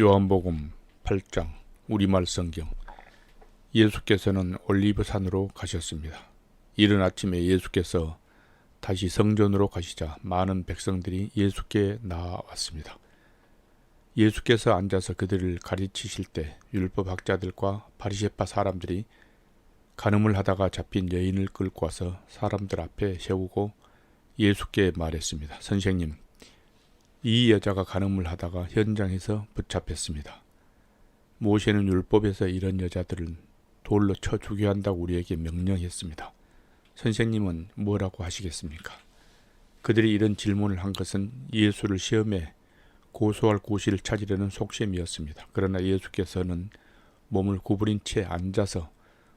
요한복음 8장 우리말 성경 예수께서는 올리브산으로 가셨습니다. 이른 아침에 예수께서 다시 성전으로 가시자 많은 백성들이 예수께 나왔습니다. 예수께서 앉아서 그들을 가르치실 때 율법학자들과 바리새파 사람들이 간음을 하다가 잡힌 여인을 끌고 와서 사람들 앞에 세우고 예수께 말했습니다. 선생님, 이 여자가 간음을 하다가 현장에서 붙잡혔습니다. 모세는 율법에서 이런 여자들은 돌로 쳐 죽여야 한다고 우리에게 명령했습니다. 선생님은 뭐라고 하시겠습니까? 그들이 이런 질문을 한 것은 예수를 시험에 고소할 고시를 찾으려는 속셈이었습니다. 그러나 예수께서는 몸을 구부린 채 앉아서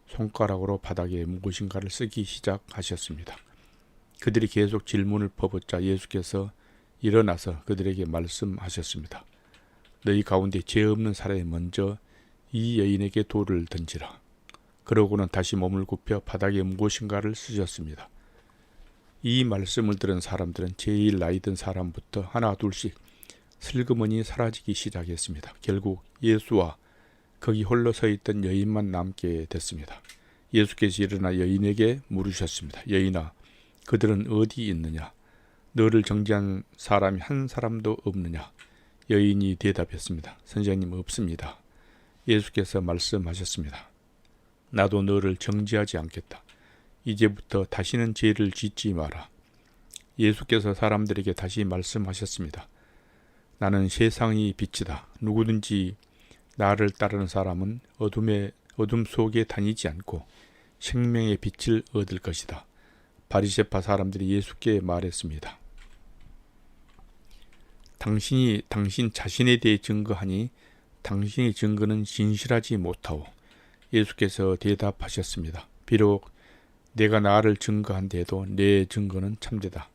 손가락으로 바닥에 무엇인가를 쓰기 시작하셨습니다. 그들이 계속 질문을 퍼붓자 예수께서 일어나서 그들에게 말씀하셨습니다. 너희 가운데 죄 없는 사람이 먼저 이 여인에게 돌을 던지라. 그러고는 다시 몸을 굽혀 바닥에 무엇인가를 쓰셨습니다. 이 말씀을 들은 사람들은 제일 나이 든 사람부터 하나 둘씩 슬그머니 사라지기 시작했습니다. 결국 예수와 거기 홀로 서 있던 여인만 남게 됐습니다. 예수께서 일어나 여인에게 물으셨습니다. 여인아, 그들은 어디 있느냐? 너를 정지한 사람이 한 사람도 없느냐? 여인이 대답했습니다. 선생님 없습니다. 예수께서 말씀하셨습니다. 나도 너를 정지하지 않겠다. 이제부터 다시는 죄를 짓지 마라. 예수께서 사람들에게 다시 말씀하셨습니다. 나는 세상이 빛이다. 누구든지 나를 따르는 사람은 어둠의 어둠 속에 다니지 않고 생명의 빛을 얻을 것이다. 바리새파 사람들이 예수께 말했습니다. 당신이 당신 자신에 대해 증거하니 당신의 증거는 진실하지 못하오. 예수께서 대답하셨습니다. 비록 내가 나를 증거한데도 내 증거는 참되다.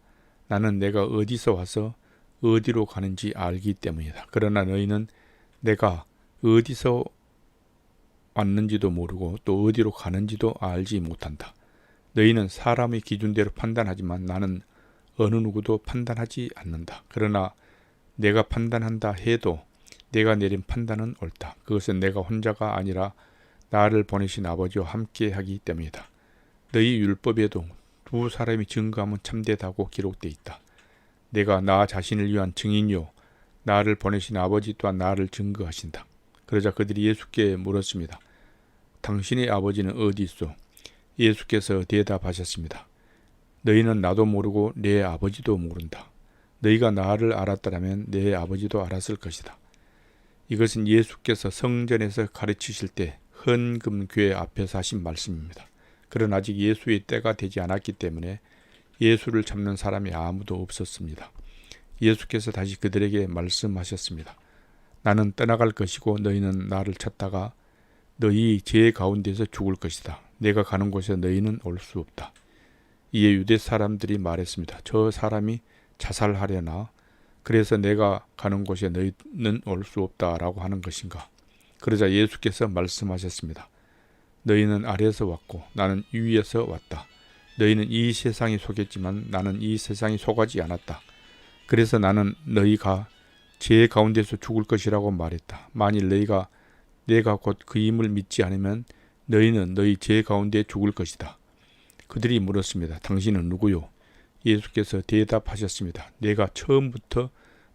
나는 내가 어디서 와서 어디로 가는지 알기 때문이다. 그러나 너희는 내가 어디서 왔는지도 모르고 또 어디로 가는지도 알지 못한다. 너희는 사람의 기준대로 판단하지만 나는 어느 누구도 판단하지 않는다. 그러나 내가 판단한다 해도 내가 내린 판단은 옳다. 그것은 내가 혼자가 아니라 나를 보내신 아버지와 함께 하기 때문이다. 너희 율법에도 두 사람이 증거하면 참되다고 기록되어 있다. 내가 나 자신을 위한 증인이요 나를 보내신 아버지 또한 나를 증거하신다. 그러자 그들이 예수께 물었습니다. 당신의 아버지는 어디 있어? 예수께서 대답하셨습니다. 너희는 나도 모르고 내 아버지도 모른다. 너희가 나를 알았더라면 내 아버지도 알았을 것이다. 이것은 예수께서 성전에서 가르치실 때 헌금교회 앞에서 하신 말씀입니다. 그러나 아직 예수의 때가 되지 않았기 때문에 예수를 잡는 사람이 아무도 없었습니다. 예수께서 다시 그들에게 말씀하셨습니다. 나는 떠나갈 것이고 너희는 나를 찾다가 너희 죄 가운데서 죽을 것이다. 내가 가는 곳에 너희는 올 수 없다. 이에 유대 사람들이 말했습니다. 저 사람이 자살하려나 그래서 내가 가는 곳에 너희는 올 수 없다라고 하는 것인가? 그러자 예수께서 말씀하셨습니다. 너희는 아래에서 왔고 나는 위에서 왔다. 너희는 이 세상에 속했지만 나는 이 세상에 속하지 않았다. 그래서 나는 너희가 죄 가운데서 죽을 것이라고 말했다. 만일 너희가 내가 곧 그임을 믿지 않으면 너희는 너희 죄 가운데 죽을 것이다. 그들이 물었습니다. 당신은 누구요? 예수께서 대답하셨습니다. 내가 처음부터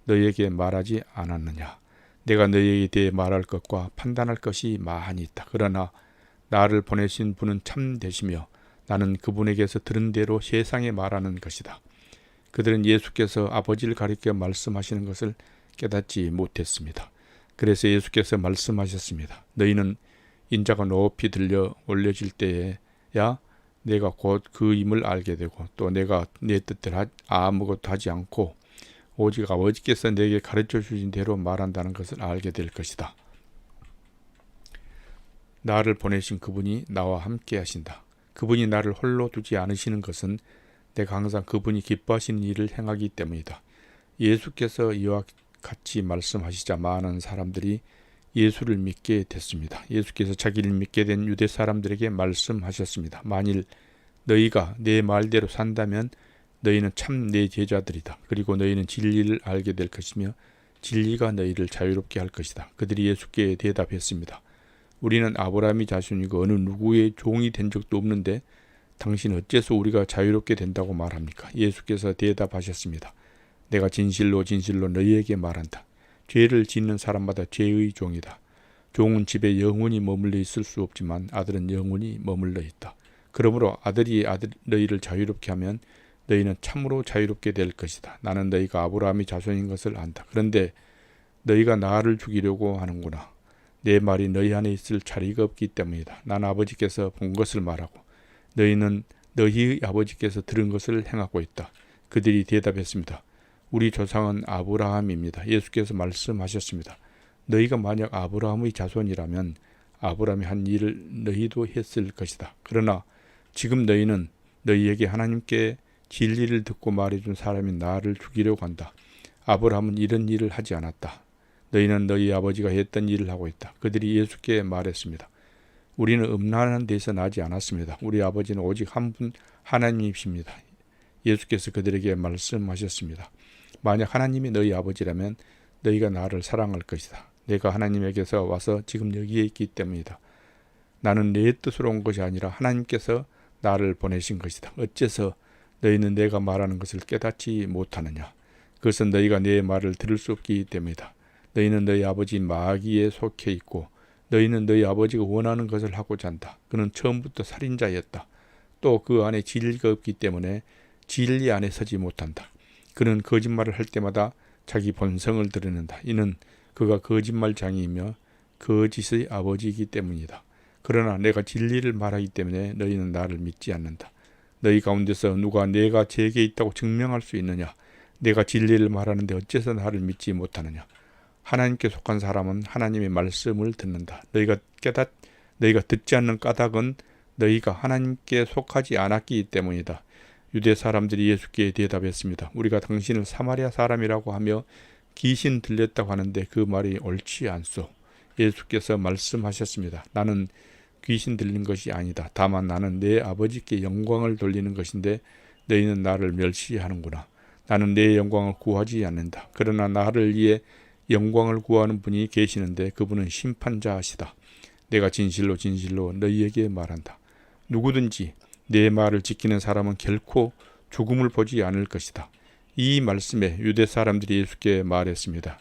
너에게 말하지 않았느냐? 내가 너희에 대해 말할 것과 판단할 것이 많이 있다. 그러나 나를 보내신 분은 참되시며 나는 그분에게서 들은 대로 세상에 말하는 것이다. 그들은 예수께서 아버지를 가리켜 말씀하시는 것을 깨닫지 못했습니다. 그래서 예수께서 말씀하셨습니다. 너희는 인자가 높이 들려 올려질 때에야 내가 곧 그 임을 알게 되고 또 내가 내 뜻대로 아무것도 하지 않고 오직 아버지께서 내게 가르쳐 주신 대로 말한다는 것을 알게 될 것이다. 나를 보내신 그분이 나와 함께 하신다. 그분이 나를 홀로 두지 않으시는 것은 내가 항상 그분이 기뻐하시는 일을 행하기 때문이다. 예수께서 이와 같이 말씀하시자 많은 사람들이 예수를 믿게 됐습니다. 예수께서 자기를 믿게 된 유대 사람들에게 말씀하셨습니다. 만일 너희가 내 말대로 산다면 너희는 참 내 제자들이다. 그리고 너희는 진리를 알게 될 것이며 진리가 너희를 자유롭게 할 것이다. 그들이 예수께 대답했습니다. 우리는 아브라함이 자손이고 어느 누구의 종이 된 적도 없는데 당신 어째서 우리가 자유롭게 된다고 말합니까? 예수께서 대답하셨습니다. 내가 진실로 진실로 너희에게 말한다. 죄를 짓는 사람마다 죄의 종이다. 종은 집에 영원히 머물러 있을 수 없지만 아들은 영원히 머물러 있다. 그러므로 아들이 아들 너희를 자유롭게 하면 너희는 참으로 자유롭게 될 것이다. 나는 너희가 아브라함의 자손인 것을 안다. 그런데 너희가 나를 죽이려고 하는구나. 내 말이 너희 안에 있을 자리가 없기 때문이다. 난 아버지께서 본 것을 말하고 너희는 너희 아버지께서 들은 것을 행하고 있다. 그들이 대답했습니다. 우리 조상은 아브라함입니다. 예수께서 말씀하셨습니다. 너희가 만약 아브라함의 자손이라면 아브라함이 한 일을 너희도 했을 것이다. 그러나 지금 너희는 너희에게 하나님께 진리를 듣고 말해준 사람이 나를 죽이려고 한다. 아브라함은 이런 일을 하지 않았다. 너희는 너희 아버지가 했던 일을 하고 있다. 그들이 예수께 말했습니다. 우리는 음란한 데서 나지 않았습니다. 우리 아버지는 오직 한 분 하나님이십니다. 예수께서 그들에게 말씀하셨습니다. 만약 하나님이 너희 아버지라면 너희가 나를 사랑할 것이다. 내가 하나님에게서 와서 지금 여기에 있기 때문이다. 나는 내 뜻으로 온 것이 아니라 하나님께서 나를 보내신 것이다. 어째서 너희는 내가 말하는 것을 깨닫지 못하느냐? 그것은 너희가 내 말을 들을 수 없기 때문이다. 너희는 너희 아버지 마귀에 속해 있고 너희는 너희 아버지가 원하는 것을 하고자 한다. 그는 처음부터 살인자였다. 또 그 안에 진리가 없기 때문에 진리 안에 서지 못한다. 그는 거짓말을 할 때마다 자기 본성을 드러낸다. 이는 그가 거짓말장이이며 거짓의 아버지이기 때문이다. 그러나 내가 진리를 말하기 때문에 너희는 나를 믿지 않는다. 너희 가운데서 누가 내가 제게 있다고 증명할 수 있느냐? 내가 진리를 말하는데 어째서 나를 믿지 못하느냐? 하나님께 속한 사람은 하나님의 말씀을 듣는다. 너희가 깨닫 너희가 듣지 않는 까닭은 너희가 하나님께 속하지 않았기 때문이다. 유대 사람들이 예수께 대답했습니다. 우리가 당신을 사마리아 사람이라고 하며 귀신 들렸다고 하는데 그 말이 옳지 않소. 예수께서 말씀하셨습니다. 나는 귀신 들린 것이 아니다. 다만 나는 내 아버지께 영광을 돌리는 것인데 너희는 나를 멸시하는구나. 나는 내 영광을 구하지 않는다. 그러나 나를 위해 영광을 구하는 분이 계시는데 그분은 심판자시다. 내가 진실로 진실로 너희에게 말한다. 누구든지 내 말을 지키는 사람은 결코 죽음을 보지 않을 것이다. 이 말씀에 유대 사람들이 예수께 말했습니다.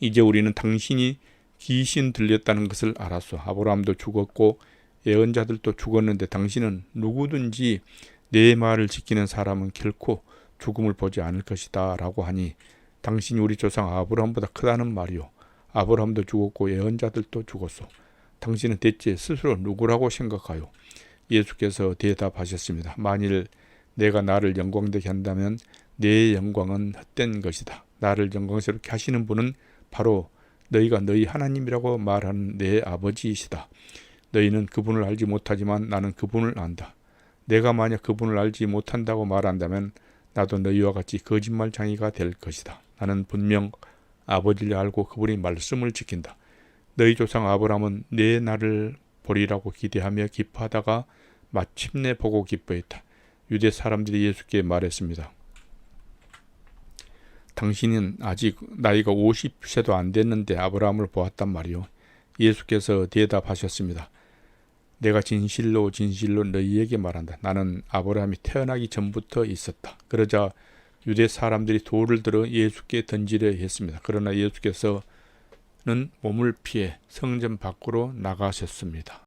이제 우리는 당신이 귀신 들렸다는 것을 알았소. 아브라함도 죽었고 예언자들도 죽었는데 당신은 누구든지 내 말을 지키는 사람은 결코 죽음을 보지 않을 것이다 라고 하니 당신이 우리 조상 아브라함보다 크다는 말이요. 아브라함도 죽었고 예언자들도 죽었소. 당신은 대체 스스로 누구라고 생각하요? 예수께서 대답하셨습니다. 만일 내가 나를 영광되게 한다면 내 영광은 헛된 것이다. 나를 영광스럽게 하시는 분은 바로 너희가 너희 하나님이라고 말하는 내 아버지이시다. 너희는 그분을 알지 못하지만 나는 그분을 안다. 내가 만약 그분을 알지 못한다고 말한다면 나도 너희와 같이 거짓말장이가 될 것이다. 나는 분명 아버지를 알고 그분이 말씀을 지킨다. 너희 조상 아브라함은 내 날을 보리라고 기대하며 기뻐하다가 마침내 보고 기뻐했다. 유대 사람들이 예수께 말했습니다. 당신은 아직 나이가 50세도 안 됐는데 아브라함을 보았단 말이요. 예수께서 대답하셨습니다. 내가 진실로 진실로 너희에게 말한다. 나는 아브라함이 태어나기 전부터 있었다. 그러자 유대 사람들이 돌을 들어 예수께 던지려 했습니다. 그러나 예수께서는 몸을 피해 성전 밖으로 나가셨습니다.